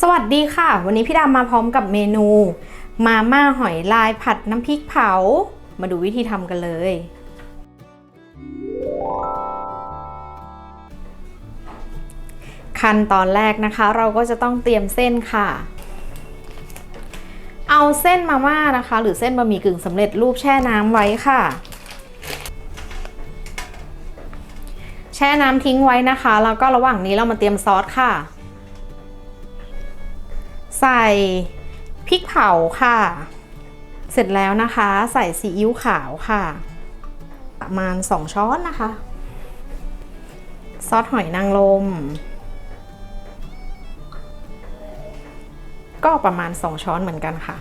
สวัสดีค่ะ วันนี้พี่ดามาพร้อมกับเมนู มาม่าหอยลายผัดน้ำพริกเผา มาดูวิธีทำกันเลย ขั้นตอนแรกนะคะ เราก็จะต้องเตรียมเส้นค่ะ เอาเส้นมาม่านะคะ หรือเส้นบะหมี่กึ่งสำเร็จรูปแช่น้ำไว้ค่ะ แช่น้ำทิ้งไว้นะคะ แล้วก็ระหว่างนี้เรามาเตรียมซอสค่ะ ใส่พริกเผาค่ะ เสร็จแล้วนะคะ ใส่ซีอิ๊วขาวค่ะ ประมาณ 2 ช้อนนะคะ ซอสหอยนางรมก็ประมาณ 2 ช้อนเหมือนกันค่ะ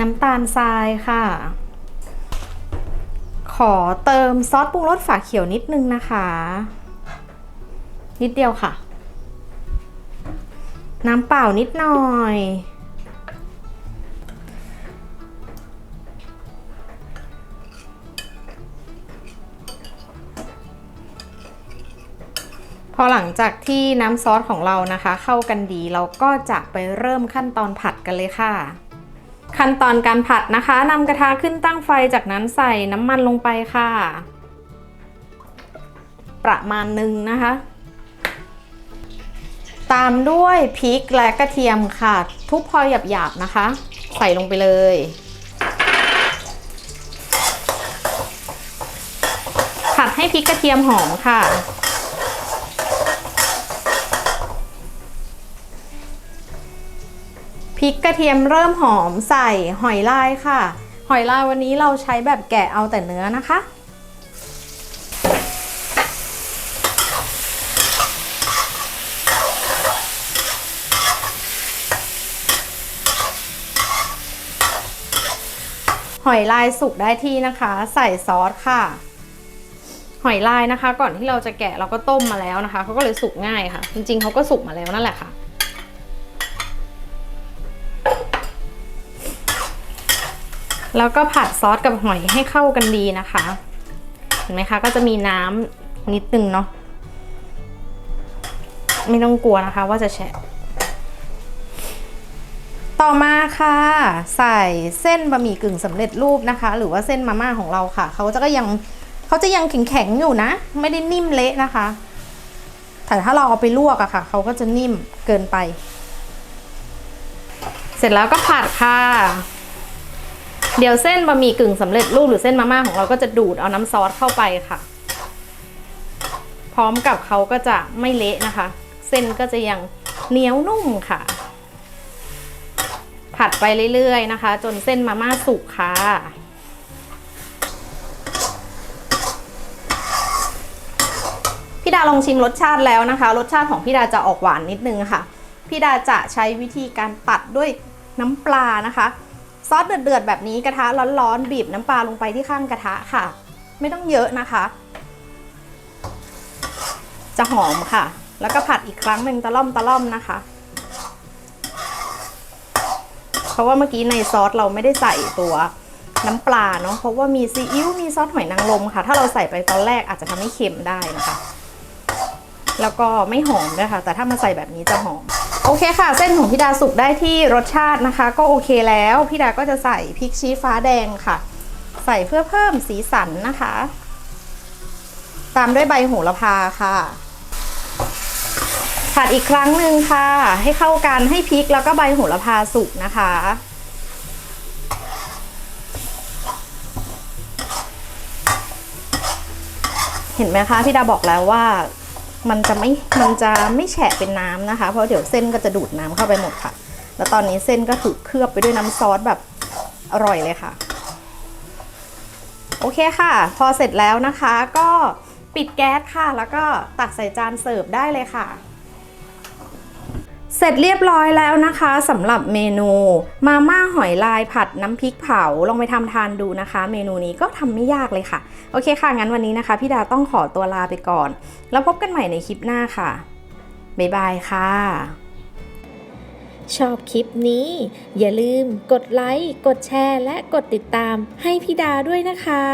น้ำตาลทรายค่ะ ขอเติมซอสปรุงรสฝาเขียวนิดนึงนะคะ นิดเดียวค่ะ น้ำเปล่านิดหน่อย พอหลังจากที่น้ำซอสของเรานะคะ เข้ากันดีเราก็จะไปเริ่มขั้นตอนผัดกันเลยค่ะ ขั้นตอนการผัดนะคะนำกระทะขึ้นตั้งไฟจากนั้นใส่น้ำมันลงไปค่ะ ประมาณหนึ่งนะคะ ตามด้วยพริกและกระเทียมค่ะ ทุบพอหยาบๆนะคะ ใส่ลงไปเลย ผัดให้พริกกระเทียมหอมค่ะ พริกกระเทียมเริ่มหอมใส่หอยลายค่ะ หอยลายวันนี้เราใช้แบบแกะเอาแต่เนื้อนะคะ หอยลายสุกได้ที่นะคะ ใส่ซอสค่ะ หอยลายนะคะ ก่อนที่เราจะแกะเราก็ต้มมาแล้วนะคะเขาก็เลยสุกง่ายค่ะ จริงๆเขาก็สุกมาแล้วนั่นแหละค่ะแล้วก็ผัดซอสกับหอยให้เข้ากันดีนะคะ เห็นไหมคะ ก็จะมีน้ำนิดนึงเนาะไม่ต้องกลัวนะคะว่าจะแฉะ ต่อมาค่ะ ใส่เส้นบะหมี่กึ่งสำเร็จรูปนะคะ หรือว่าเส้นมาม่าของเราค่ะ เขาจะก็ยังเขาจะยังแข็งๆอยู่นะ ไม่ได้นิ่มเละนะคะ แต่ถ้าเราเอาไปลวกอะค่ะ เขาก็จะนิ่มเกินไป เสร็จแล้วก็ผัดค่ะ เดี๋ยวเส้นบะหมี่กึ่งสำเร็จรูปหรือเส้นมาม่าของเราก็จะดูดเอาน้ำซอสเข้าไปค่ะ พร้อมกับเขาก็จะไม่เละนะคะ เส้นก็จะยังเหนียวนุ่มค่ะ ผัดไปเรื่อยๆนะคะ จนเส้นมาม่าสุกค่ะ พี่ดาลองชิมรสชาติแล้วนะคะ รสชาติของพี่ดาจะออกหวานนิดนึงค่ะ พี่ดาจะใช้วิธีการตัดด้วยน้ำปลานะคะ ซอสเดือดๆแบบนี้กระทะร้อนๆบีบน้ำปลาลงไปที่ข้างกระทะค่ะ ไม่ต้องเยอะนะคะ จะหอมค่ะ แล้วก็ผัดอีกครั้งหนึ่งตะล่อมตะล่อมนะคะ เพราะว่าเมื่อกี้ในซอสเราไม่ได้ใส่ตัวน้ำปลาเนาะเพราะว่ามีซีอิ๊วมีซอสหอยนางรมค่ะ ถ้าเราใส่ไปตอนแรกอาจจะทำให้เค็มได้นะคะ แล้วก็ไม่หอมด้วยค่ะ แต่ถ้ามาใส่แบบนี้จะหอม โอเคค่ะ เส้นของพี่ดาสุกได้ที่รสชาตินะคะ ก็โอเคแล้วพี่ดาก็จะใส่พริกชี้ฟ้าแดงค่ะ ใส่เพื่อเพิ่มสีสันนะคะ ตามด้วยใบโหระพาค่ะ ผัดอีกครั้งหนึ่งค่ะ ให้เข้ากันให้พริกแล้วก็ใบโหระพาสุกนะคะ เห็นไหมคะพี่ดาบอกแล้วว่ามันจะไม่มันจะไม่แฉะเป็นน้ำนะคะ เพราะเดี๋ยวเส้นก็จะดูดน้ำเข้าไปหมดค่ะ แล้วตอนนี้เส้นก็ถูกเคลือบไปด้วยน้ำซอสแบบอร่อยเลยค่ะ โอเคค่ะ พอเสร็จแล้วนะคะก็ปิดแก๊สค่ะ แล้วก็ตักใส่จานเสิร์ฟได้เลยค่ะ เสร็จเรียบร้อยแล้วนะคะสำหรับเมนูมาม่าหอยลายผัดน้ำพริกเผาลองไปทำทานดูนะคะ เมนูนี้ก็ทำไม่ยากเลยค่ะ โอเคค่ะ งั้นวันนี้นะคะ พี่ดาต้องขอตัวลาไปก่อน แล้วพบกันใหม่ในคลิปหน้าค่ะ บ๊ายบายค่ะ ชอบคลิปนี้ อย่าลืมกดไลค์ กดแชร์ และกดติดตามให้พี่ดาด้วยนะคะ